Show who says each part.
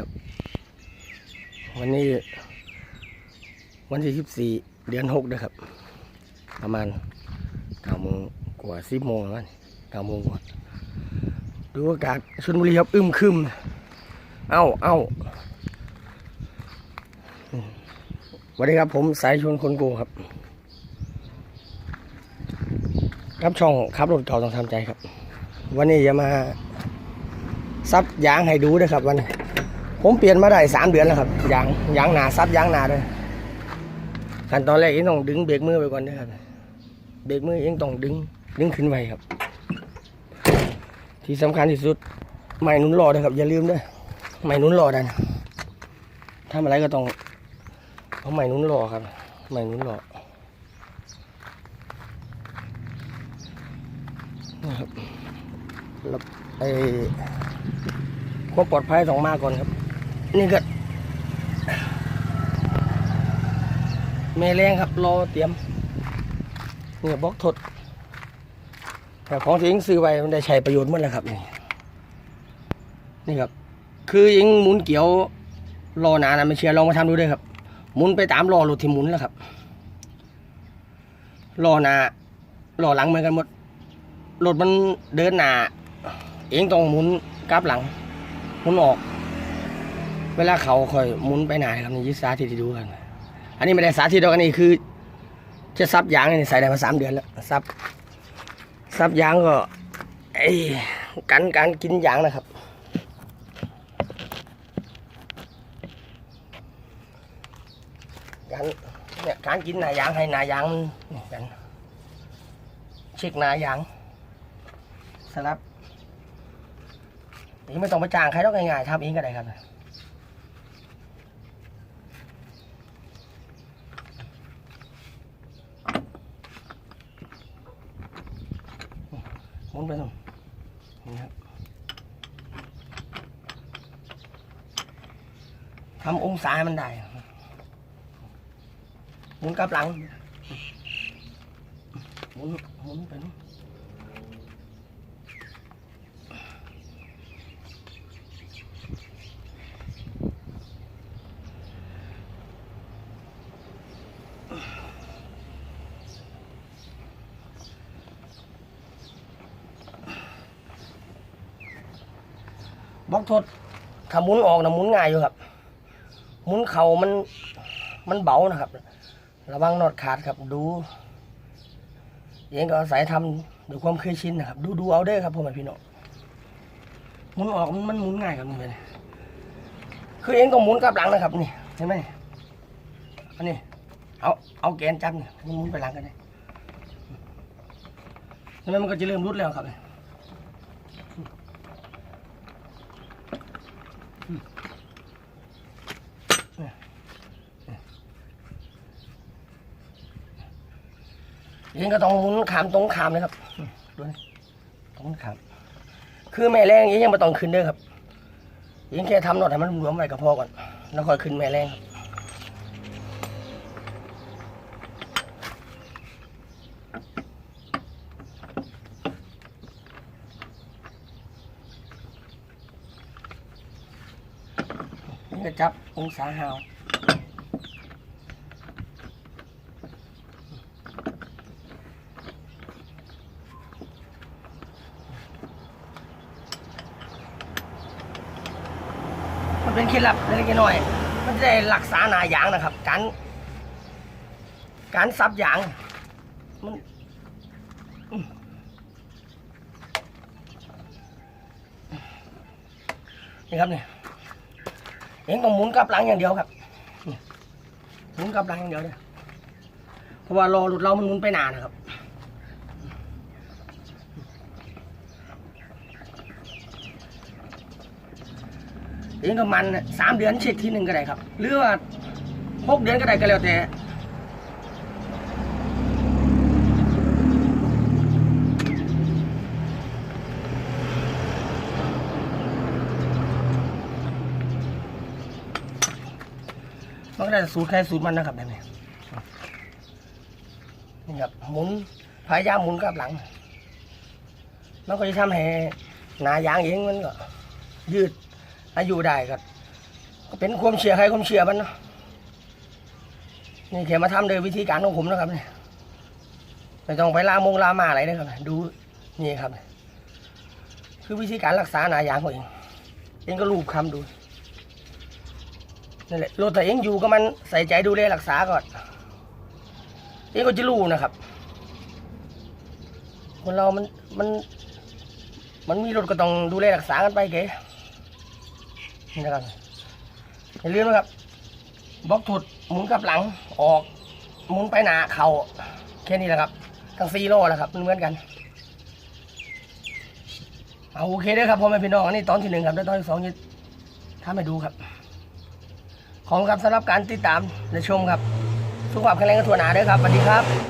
Speaker 1: ครับ วันนี้ วันที่สิบสี่เดือนหกนะครับ ประมาณเก้าโมงกว่าสิบโมงแล้วเก้าโมงกว่าดูอากาศชลบุรีครับ อึมครึมเอ้าเอ้าสวัสดีครับ ผมสายชวนคนโกครับครับช่องขับรถเก่าต้องทำใจครับ วันนี้จะมาซับยางให้ดูนะครับวันนี้ ผมเปลี่ยนมาได้สามเดือนแล้วครับยางยางหนาซับยางหนาเลยขั้นตอนแรกยังต้องดึงเบรกมือไปก่อนนะครับเบรกมือยังต้องดึงดึงขึ้นไว้ครับ ที่สำคัญที่สุดไม่หนุนรอด้วยครับ อย่าลืมด้วยไม่หนุนรอด้นะทำอะไรก็ต้องเอาไม่หนุนรอครับไม่หนุนรอนะครับแล้วไอ้ความปลอดภัยต้องมาก่อนครับ นี่ก็แม่แรงครับรอเตรียมเนี่ยบล็อกทด แต่ของที่ยิงซื้อไว้มันได้ใช้ประโยชน์หมดแล้วครับ นี่นี่ครับ คือยิงหมุนเกี่ยวรอหนานะไม่เชื่อลองมาทำดูด้วยครับ หมุนไปตามรอรถที่หมุนแล้วครับรอหนารอหลังเหมือนกันหมดรถมันเดินหนาเองต้องหมุนกลับหลังหมุนออก เวลาเขาคอยหมุนไปไหนครับนี่ยึดสาธิตให้ดูกัน อันนี้ไม่ได้สาธิตหรอกอันนี้คือ จะซับยางนี่ใส่ได้มาสามเดือนแล้วซับซับยางก็ไอ้กันการกินยางนะครับ การเนี่ยการกินหนายางให้หนายางนี่กันเช็คหนายางสลับนี่ไม่ต้องไปจ้างใครต้องง่ายๆทำเองก็ได้ครับ ไปส่งนี่ครับทำองศามันได้หมุนกลับหลังหมุนหมุนไปนู้น บล็อกทดถ้าหมุนออกนะหมุนง่ายอยู่ครับหมุนเข่ามันมันเบานะครับ ระวังน็อตขาดครับดูเองก็อาศัยทำด้วยความเคยชินนะครับ ดูดูเอาเด้อครับพ่อแม่พี่น้องหมุนออกมันหมุนง่ายครับนี่เลยคือเองต้องหมุนกลับหลังนะครับนี่เห็นไหมอันนี้เอาเอาแกนจับนี่มันหมุนไปหลังกันเลยเห็นไมมันก็จะเริ่มรุดแล้วครับเนี่ย เองก็ต้องหมุนขามตรงขามเลยครับดูนะตรงขาม คือแม่แรงเองยังไม่ต้องขึ้นเด้อครับเองแค่ทำหนอดให้มันรวมไว้กับพ่อก่อน แล้วค่อยขึ้นแม่แรงครับนี่ก็จับองศาหาว เป็นเคล็ดลับเล็กน้อย มันจะได้รักษาหนายางนะครับ การ การซับยาง มันนี่ครับเนี่ยเองต้องหมุนกลับหลังอย่างเดียวครับหมุนกลับหลังอย่างเดียวเนี่ยเพราะว่ารอหลุดเรามันหมุนไปนานนะครับ เองก็มันสามเดือนเช็คทีหนึ่งก็ได้ครับ หรือว่าหกเดือนก็ได้ก็แล้วแต่มันก็ได้สูตรใครสูตรมันนะครับแบบนี้นี่ครับหมุนพยายามหมุนกลับหลัง มันก็จะทำให้หนายางเองมันก็ยืด อายุได้ก็เป็นความเชื่อใครความเชื่อมันเนาะนี่แค่มาทำโดยวิธีการของผมนะครับเนี่ยไม่ต้องไปลามงลามาอะไรนะครับ ดูนี่ครับ คือวิธีการรักษาหนาอย่างของเองเองก็รูปคำดูนั่นแหละโลแต่เองอยู่ก็มันใส่ใจดูแลรักษาก่อนเองก็จะรู้นะครับ คนเรามันมัน มันมีรถก็ต้องดูแลรักษากันไปเก๋ นี่นะครับอย่าลืมนะครับบล็อกถุดหมุนกลับหลังออกหมุนไปหนาเข่าแค่นี้แหละครับทั้งซีโร่แหละครับเหมือนกันเอาโอเคเด้ครับพ่อแม่พี่น้องอันนี้ตอนที่หนึ่งครับแล้วตอนที่สองจะทำให้ดูครับ ขอบคุณครับสำหรับการติดตามและชมครับสุขภาพแข็งแรงกันทั่วหน้าเด้อครับสวัสดีครับ